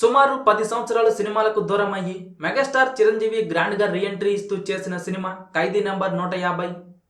సుమారు పది సంవత్సరాలు సినిమాలకు దూరం అయ్యి మెగాస్టార్ చిరంజీవి గ్రాండ్గా రీఎంట్రీ ఇస్తూ చేసిన సినిమా ఖైదీ నెంబర్ నూట యాభై.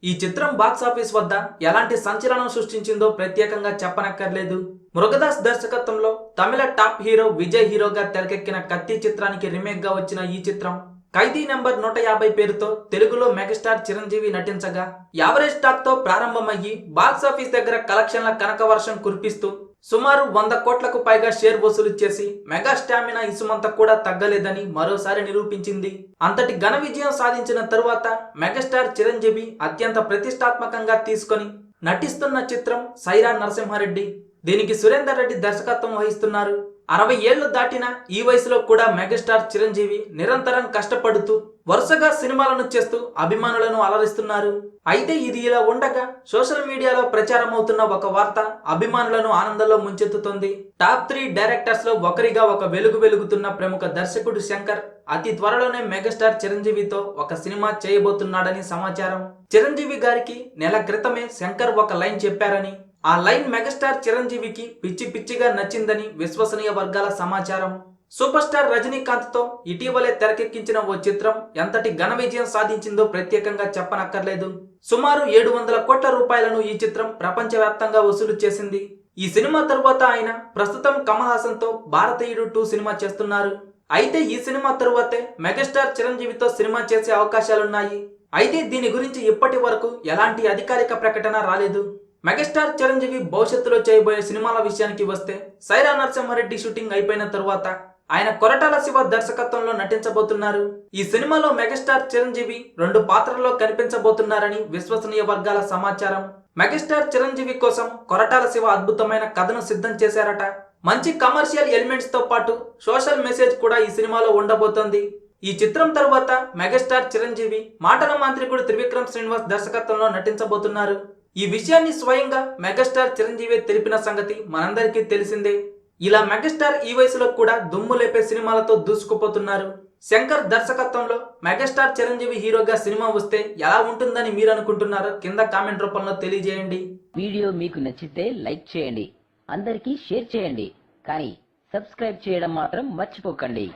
ఈ చిత్రం బాక్స్ ఆఫీస్ వద్ద ఎలాంటి సంచలనం సృష్టించిందో ప్రత్యేకంగా చెప్పనక్కర్లేదు. మృగదాస్ దర్శకత్వంలో తమిళ టాప్ హీరో విజయ్ హీరోగా తెరకెక్కిన కత్తి చిత్రానికి రీమేక్గా వచ్చిన ఈ చిత్రం ఖైదీ నెంబర్ నూట యాభై పేరుతో తెలుగులో మెగాస్టార్ చిరంజీవి నటించగా యావరేజ్ టాక్తో ప్రారంభమయ్యి బాక్స్ ఆఫీస్ దగ్గర కలెక్షన్ల కనక వర్షం కురిపిస్తూ సుమారు వంద కోట్లకు పైగా షేర్ వసూలు చేసి మెగా స్టామినా ఇసుమంత కూడా తగ్గలేదని మరోసారి నిరూపించింది. అంతటి ఘన విజయం సాధించిన తరువాత మెగాస్టార్ చిరంజీవి అత్యంత ప్రతిష్టాత్మకంగా తీసుకొని నటిస్తున్న చిత్రం సైరా నరసింహారెడ్డి. దీనికి సురేందర్ రెడ్డి దర్శకత్వం వహిస్తున్నారు. అరవై ఏళ్ళు దాటిన ఈ వయసులో కూడా మెగాస్టార్ చిరంజీవి నిరంతరం కష్టపడుతూ వరుసగా సినిమాలను చేస్తూ అభిమానులను అలరిస్తున్నారు. అయితే ఇది ఇలా ఉండగా సోషల్ మీడియాలో ప్రచారం అవుతున్న ఒక వార్త అభిమానులను ఆనందంలో ముంచెత్తుతోంది. టాప్ త్రీ డైరెక్టర్స్లో ఒకరిగా ఒక వెలుగు వెలుగుతున్న ప్రముఖ దర్శకుడు శంకర్ అతి త్వరలోనే మెగాస్టార్ చిరంజీవితో ఒక సినిమా చేయబోతున్నాడని సమాచారం. చిరంజీవి గారికి నెల క్రితమే శంకర్ ఒక లైన్ చెప్పారని ఆ లైన్ మెగాస్టార్ చిరంజీవికి పిచ్చి పిచ్చిగా నచ్చిందని విశ్వసనీయ వర్గాల సమాచారం. సూపర్ స్టార్ రజనీకాంత్తో ఇటీవలే తెరకెక్కించిన ఓ చిత్రం ఎంతటి ఘన విజయం సాధించిందో ప్రత్యేకంగా చెప్పనక్కర్లేదు. సుమారు ఏడు వందల కోట్ల రూపాయలను ఈ చిత్రం ప్రపంచవ్యాప్తంగా వసూలు చేసింది. ఈ సినిమా తరువాత ఆయన ప్రస్తుతం కమల్ హాసన్తో భారతీయుడు టూ సినిమా చేస్తున్నారు. అయితే ఈ సినిమా తరువాతే మెగాస్టార్ చిరంజీవితో సినిమా చేసే అవకాశాలున్నాయి. అయితే దీని గురించి ఇప్పటి వరకు ఎలాంటి అధికారిక ప్రకటన రాలేదు. మెగాస్టార్ చిరంజీవి భవిష్యత్తులో చేయబోయే సినిమాల విషయానికి వస్తే సైరా నరసింహారెడ్డి షూటింగ్ అయిపోయిన తర్వాత ఆయన కొరటాల శివ దర్శకత్వంలో నటించబోతున్నారు. ఈ సినిమాలో మెగాస్టార్ చిరంజీవి రెండు పాత్రల్లో కనిపించబోతున్నారని విశ్వసనీయ వర్గాల సమాచారం. మెగాస్టార్ చిరంజీవి కోసం కొరటాల శివ అద్భుతమైన కథను సిద్ధం చేశారట. మంచి కమర్షియల్ ఎలిమెంట్స్తో పాటు సోషల్ మెసేజ్ కూడా ఈ సినిమాలో ఉండబోతోంది. ఈ చిత్రం తరువాత మెగాస్టార్ చిరంజీవి మాటల మాంత్రికుడు త్రివిక్రమ్ శ్రీనివాస్ దర్శకత్వంలో నటించబోతున్నారు. ఈ విషయాన్ని స్వయంగా మెగాస్టార్ చిరంజీవి తెలిపిన సంగతి మనందరికీ తెలిసిందే. ఇలా మెగాస్టార్ ఈ వయసులో కూడా దుమ్ము లేపే సినిమాలతో దూసుకుపోతున్నారు. శంకర్ దర్శకత్వంలో మెగాస్టార్ చిరంజీవి హీరోగా సినిమా వస్తే ఎలా ఉంటుందని మీరు అనుకుంటున్నారో కింద కామెంట్ రూపంలో తెలియజేయండి. వీడియో మీకు నచ్చితే లైక్ చేయండి. అందరికీ షేర్ చేయండి. కానీ సబ్స్క్రైబ్ చేయడం మాత్రం మర్చిపోకండి.